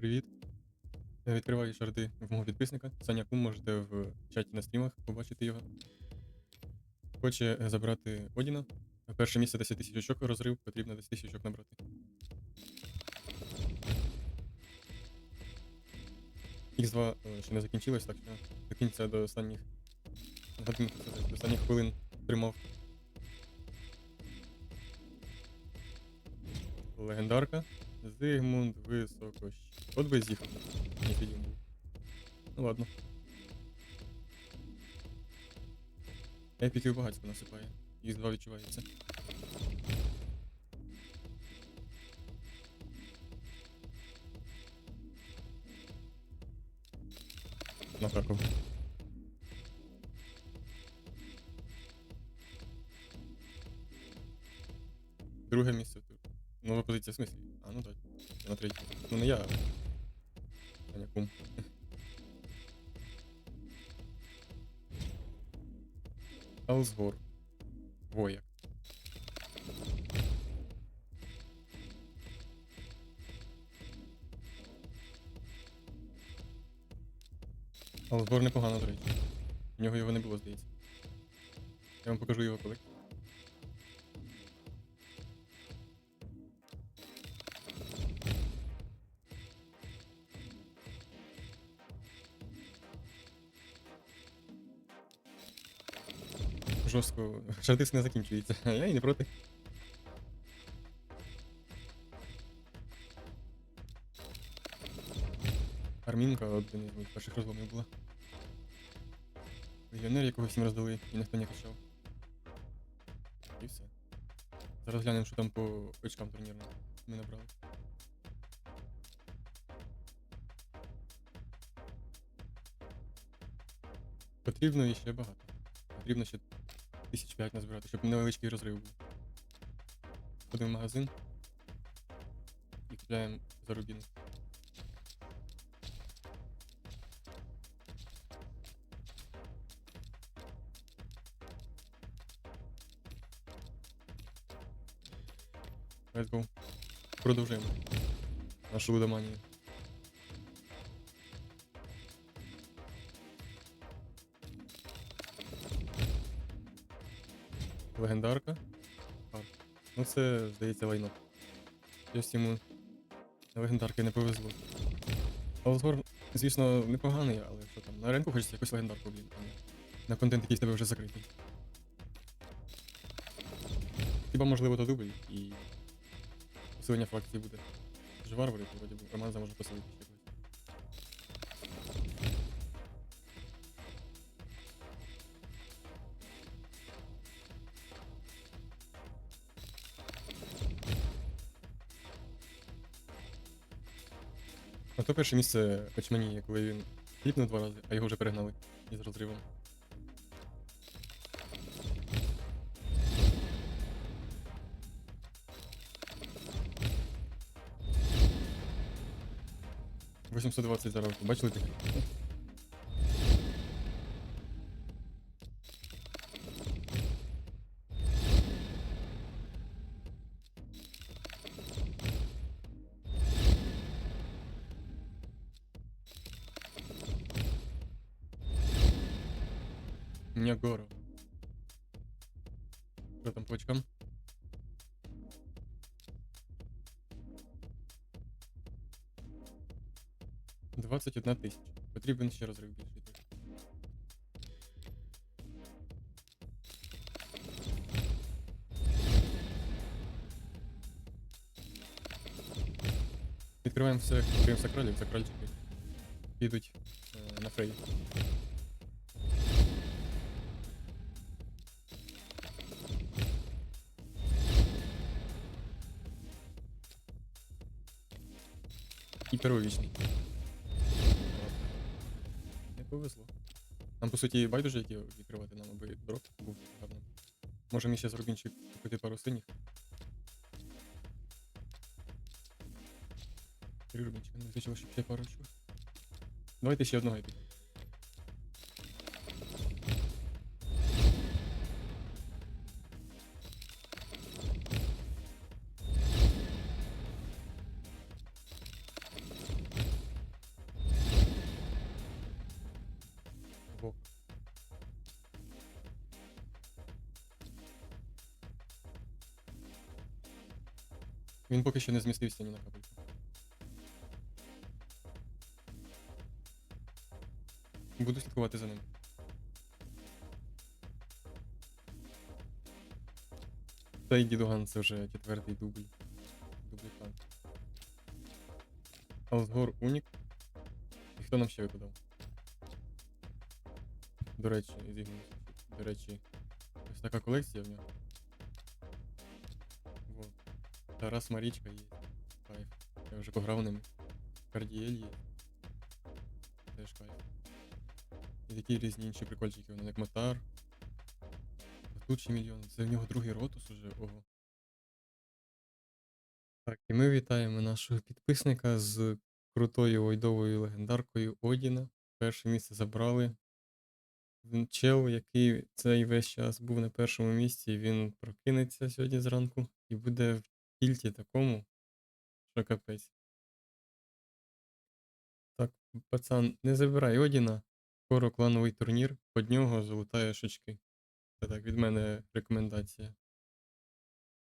привіт. Я відкриваю шарди в мого підписника. Саня Кум можете в чаті на стрімах побачити його. Хоче е, забрати Одіна. Перше місце 10 тисяч очок розрив, потрібно 10 тисяч очок набрати. Х2 е, ще не закінчилось, так що до кінця до останніх годин, до останніх хвилин тримав. Легендарка. Зигмунд Високощ. От би з'їхав. Ну ладно. Епіків багатько насипає. Їх два відчувається. Накакав. Друге місце тут. Нова позиція в смислі? Ну так. Я на третій. Ну не я. а Саня кум. Алсгор. Вояк. Алсгор непогано, до речі. У нього його не було, здається. Я вам покажу його колекцію. Жорстко. Шардис не закінчується. Я і не проти. Армінка один із моїх перших розломів була. Легіонер, якого всім роздали, і ніхто не качав. І все. Зараз глянемо, що там по очкам турнірним ми набрали. Потрібно іще багато. Потрібно ще тисяч п'ять назбирати, щоб невеличкий розрив був. Ходимо в магазин і купляємо за рубін. Let's go. Продовжуємо нашу лудоманію. Легендарка. А, ну це, здається, лайно. Щось йому легендарки не повезло. Алсгор, звісно, непоганий, але що там, на ринку хочеться якусь легендарку, блін, на контент, який в тебе вже закритий. Хіба можливо то дубль і посилення фракції буде. Ж варвари, то вроді Роман може посилити А то перше місце Качмані, коли він кліпнув два рази, а його вже перегнали із розривом. Вісімсот двадцять зараз. Бачили таке? Нягоро. Що там по очкам? Двадцять одна тисяча. Потрібен ще розрив більший. трохи. Відкриваємо все, крім сакралів, сакральчики підуть е, на фрей. І первовічний. Не повезло. Нам, по суті, байдуже, які відкривати нам, аби дроп був гарним. еще ще з пару синіх. Три Рубінчика, не вистачило, ще пару. Давайте ще одного звук. Він поки що не змістився ні на кабель. Буду слідкувати за ним. Та й дідуган це вже четвертий дубль. Дублікант. Алсгор унік. І хто нам ще випадав? До речі, зігнувся. До речі, ось така колекція в нього. Вот. Тарас Марічка є. Кайф. Я вже пограв ними. Кардіель є. Теж кайф. І такі різні інші прикольчики, вони як Мотар. Тут ще мільйон. Це в нього другий ротус уже, ого. Так, і ми вітаємо нашого підписника з крутою войдовою легендаркою Одіна. Перше місце забрали. Чел, який цей весь час був на першому місці, він прокинеться сьогодні зранку і буде в тільті такому, що капець. Так, пацан, не забирай Одіна. Скоро клановий турнір, під нього золотає очки. Це так, від мене рекомендація.